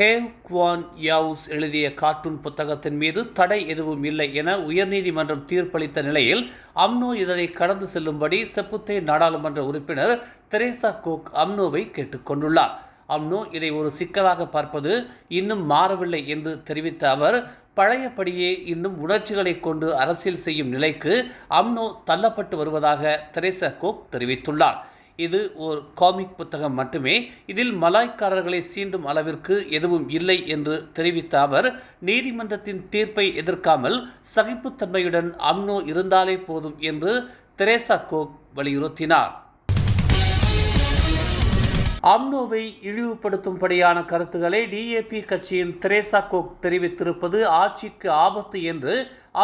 Hang Kuan யாவுஸ் எழுதிய cartoon புத்தகத்தின் மீது தடை எதுவும் இல்லை என உயர்நீதிமன்றம் தீர்ப்பளித்த நிலையில் அம்னோ இதனை கடந்து செல்லும்படி செப்புத்தே நாடாளுமன்ற உறுப்பினர் தெரேசா கோக் அம்னோவை கேட்டுக்கொண்டுள்ளார் அம்னோ இதை ஒரு சிக்கலாக பார்ப்பது இன்னும் மாறவில்லை என்று தெரிவித்த அவர் பழையபடியே இன்னும் உணர்ச்சிகளை கொண்டு அரசியல் செய்யும் நிலைக்கு அம்னோ தள்ளப்பட்டு வருவதாக தெரேசா கோக் தெரிவித்துள்ளார். இது ஒரு காமிக் புத்தகம் மட்டுமே. இதில் மலாய்க்காரர்களை சீண்டும் அளவிற்கு எதுவும் இல்லை என்று தெரிவித்த அவர் நீதிமன்றத்தின் தீர்ப்பை எதிர்க்காமல் சகிப்புத்தன்மையுடன் அம்னோ இருந்தாலே போதும் என்று தெரேசா கோக் வலியுறுத்தினார். அம்னோவை இழிவுபடுத்தும்படியான கருத்துக்களை டிஏபி கட்சியின் தெரேசா கோக் தெரிவித்திருப்பது ஆட்சிக்கு ஆபத்து என்று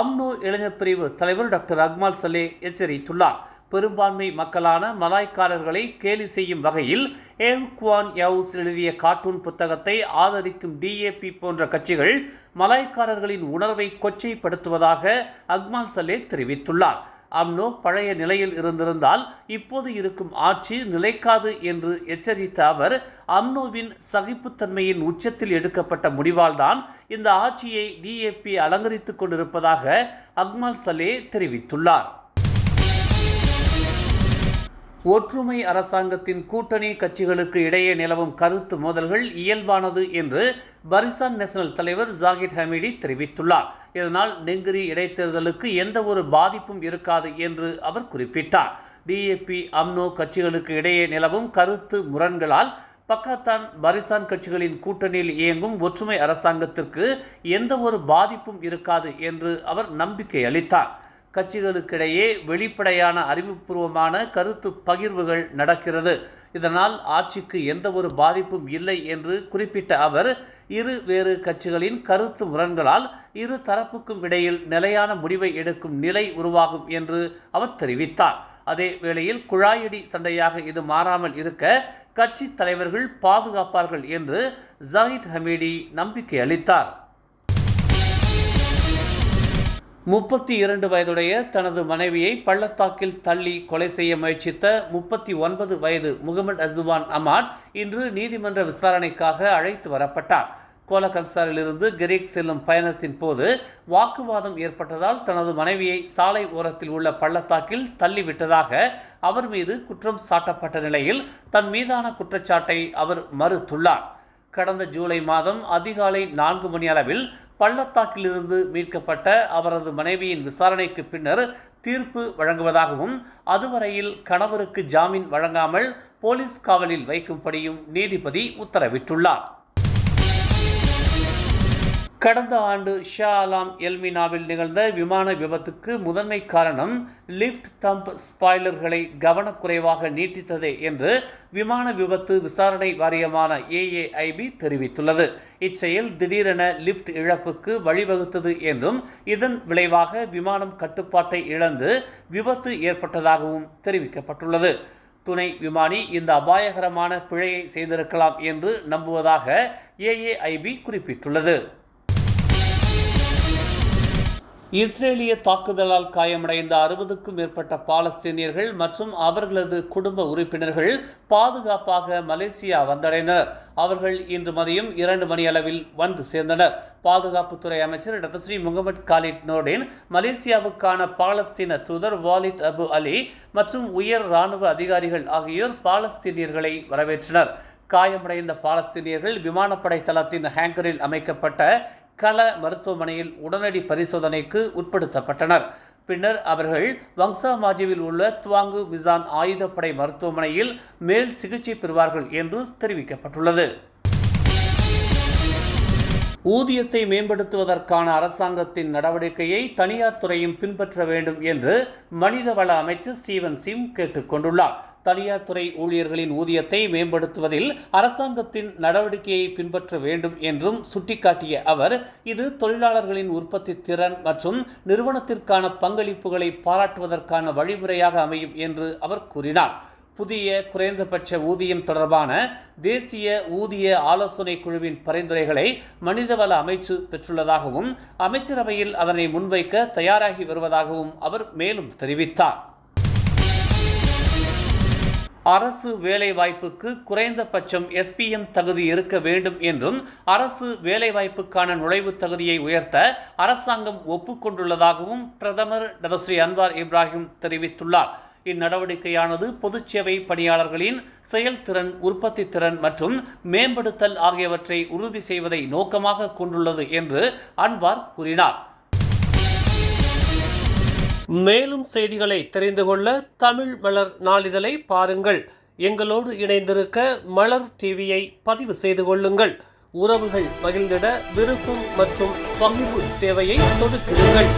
அம்னோ இளைஞர் பிரிவு தலைவர் டாக்டர் அக்மால் சலே எச்சரித்துள்ளார். பெரும்பான்மை மக்களான மலாய்க்காரர்களை கேலி செய்யும் வகையில் ஏவ் குவான் யவுஸ் எழுதிய கார்ட்டூன் புத்தகத்தை ஆதரிக்கும் டிஏபி போன்ற கட்சிகள் மலாய்க்காரர்களின் உணர்வை கொச்சைப்படுத்துவதாக அக்மால் சலே தெரிவித்துள்ளார். அம்னோ பழைய நிலையில் இருந்திருந்தால் இப்போது இருக்கும் ஆட்சி நிலைக்காது என்று எச்சரித்த அவர் அம்னோவின் சகிப்புத்தன்மையின் உச்சத்தில் எடுக்கப்பட்ட முடிவால்தான் இந்த ஆட்சியை டிஏபி அலங்கரித்துக் கொண்டிருப்பதாக அக்மால் சலே தெரிவித்துள்ளார். ஒற்றுமை அரசாங்கத்தின் கூட்டணி கட்சிகளுக்கு இடையே நிலவும் கருத்து மோதல்கள் இயல்பானது என்று பரிசான் நேஷனல் தலைவர் ஜாகித் ஹமீடி தெரிவித்துள்ளார். இதனால் நெங்கிரி இடைத்தேர்தலுக்கு எந்த ஒரு பாதிப்பும் இருக்காது என்று அவர் குறிப்பிட்டார். டிஏபி அம்னோ கட்சிகளுக்கு இடையே நிலவும் கருத்து முரண்களால் பக்காத்தான் பரிசான் கட்சிகளின் கூட்டணியில் இயங்கும் ஒற்றுமை அரசாங்கத்திற்கு எந்த ஒரு பாதிப்பும் இருக்காது என்று அவர் நம்பிக்கை அளித்தார். கட்சிகளுக்கிடையே வெளிப்படையான அறிவுபூர்வமான கருத்து பகிர்வுகள் நடக்கிறது. இதனால் ஆட்சிக்கு எந்த ஒரு பாதிப்பும் இல்லை என்று குறிப்பிட்ட அவர் இரு வேறு கட்சிகளின் கருத்து முரண்களால் இரு தரப்புக்கும் இடையில் நிலையான முடிவை எடுக்கும் நிலை உருவாகும் என்று அவர் தெரிவித்தார். அதே வேளையில் குழாயடி சண்டையாக இது மாறாமல் இருக்க கட்சி தலைவர்கள் பாதுகாப்பார்கள் என்று ஜாகித் ஹமீடி நம்பிக்கை அளித்தார். முப்பத்தி இரண்டு வயதுடைய தனது மனைவியை பள்ளத்தாக்கில் தள்ளி கொலை செய்ய முயற்சித்த முப்பத்தி ஒன்பது வயது முகமது அசுவான் அமாட் இன்று நீதிமன்ற விசாரணைக்காக அழைத்து வரப்பட்டார். கோலகங்சாரிலிருந்து கிரீக் செல்லும் பயணத்தின் போது வாக்குவாதம் ஏற்பட்டதால் தனது மனைவியை சாலை ஓரத்தில் உள்ள பள்ளத்தாக்கில் தள்ளிவிட்டதாக அவர் மீது குற்றம் சாட்டப்பட்ட நிலையில் தன் மீதான குற்றச்சாட்டை அவர் மறுத்துள்ளார். கடந்த ஜூலை மாதம் அதிகாலை நான்கு மணி அளவில் பள்ளத்தாக்கிலிருந்து மீட்கப்பட்ட அவரது மனைவியின் விசாரணைக்கு பின்னர் தீர்ப்பு வழங்குவதாகவும் அதுவரையில் கணவருக்கு ஜாமீன் வழங்காமல் போலீஸ் காவலில் வைக்கும்படியும் நீதிபதி உத்தரவிட்டுள்ளார். கடந்த ஆண்டு ஷா அலாம் எல்மினாவில் நிகழ்ந்த விமான விபத்துக்கு முதன்மை காரணம் லிஃப்ட் தம்ப் ஸ்பாய்லர்களை கவனக்குறைவாக நீட்டித்ததே என்று விமான விபத்து விசாரணை வாரியமான ஏஏஐபி தெரிவித்துள்ளது. இச்செயல் திடீரென லிஃப்ட் இழப்புக்கு வழிவகுத்தது என்றும் இதன் விளைவாக விமானம் கட்டுப்பாட்டை இழந்து விபத்து ஏற்பட்டதாகவும் தெரிவிக்கப்பட்டுள்ளது. துணை விமானி இந்த அபாயகரமான பிழையை செய்திருக்கலாம் என்று நம்புவதாக ஏஏஐபி குறிப்பிட்டுள்ளது. இஸ்ரேலிய தாக்குதலால் காயமடைந்த அறுபதுக்கும் மேற்பட்ட பாலஸ்தீனியர்கள் மற்றும் அவர்களது குடும்ப உறுப்பினர்கள் பாதுகாப்பாக மலேசியா வந்தடைந்தனர். அவர்கள் இன்று மதியம் இரண்டு மணி அளவில் வந்து சேர்ந்தனர். பாதுகாப்புத்துறை அமைச்சர் doctor Seri Mohamed Khaled Nordin மலேசியாவுக்கான பாலஸ்தீன தூதர் வாலிட் அபு அலி மற்றும் உயர் இராணுவ அதிகாரிகள் ஆகியோர் பாலஸ்தீனியர்களை வரவேற்றனர். காயமடைந்த பாலஸ்தீனியர்கள் விமானப்படை தளத்தின் ஹேங்கரில் அமைக்கப்பட்ட கள மருத்துவமனையில் உடனடி பரிசோதனைக்கு உட்படுத்தப்பட்டனர். பின்னர் அவர்கள் வங்சா மாஜிவில் உள்ள துவாங்கு மிசான் ஆயுதப்படை மருத்துவமனையில் மேல் சிகிச்சை பெறுவார்கள் என்று தெரிவிக்கப்பட்டுள்ளது. ஊதியத்தை மேம்படுத்துவதற்கான அரசாங்கத்தின் நடவடிக்கையை தனியார் துறையும் பின்பற்ற வேண்டும் என்று மனிதவள அமைச்சர் ஸ்டீவன் சிம் கேட்டுக்கொண்டுள்ளார் தனியார் துறை ஊழியர்களின் ஊதியத்தை மேம்படுத்துவதில் அரசாங்கத்தின் நடவடிக்கையை பின்பற்ற வேண்டும் என்றும் சுட்டிக்காட்டிய அவர் இது தொழிலாளர்களின் உற்பத்தி திறன் மற்றும் நிறுவனத்திற்கான பங்களிப்புகளை பாராட்டுவதற்கான வழிமுறையாக அமையும் என்று அவர் கூறினார். புதிய குறைந்தபட்ச ஊதியம் தொடர்பான தேசிய ஊதிய ஆலோசனை குழுவின் பரிந்துரைகளை மனிதவள அமைச்சு பெற்றுள்ளதாகவும் அமைச்சரவையில் அதனை முன்வைக்க தயாராகி வருவதாகவும் அவர் மேலும் தெரிவித்தார். அரசு வேலைவாய்ப்புக்கு குறைந்தபட்சம் எஸ்பிஎம் தகுதி இருக்க வேண்டும் என்றும் அரசு வேலைவாய்ப்புக்கான நுழைவுத் தகுதியை உயர்த்த அரசாங்கம் ஒப்புக்கொண்டுள்ளதாகவும் பிரதமர் டதஸ்ரீ அன்வார் இப்ராஹிம் தெரிவித்துள்ளார். இந்நடவடிக்கையானது பொதுச்சேவை பணியாளர்களின் செயல்திறன் உற்பத்தி திறன் மற்றும் மேம்படுத்தல் ஆகியவற்றை உறுதி செய்வதை நோக்கமாக கொண்டுள்ளது என்று அன்வார் கூறினார். மேலும் செய்திகளை தெரிந்து கொள்ள தமிழ் மலர் நாளிதழை பாருங்கள். எங்களோடு இணைந்திருக்க மலர் டிவியை பதிவு செய்து கொள்ளுங்கள். உறவுகள் மகிழ்ந்திட விருப்பம் மற்றும் பகிர்வு சேவையை சொடுக்கிடுங்கள்.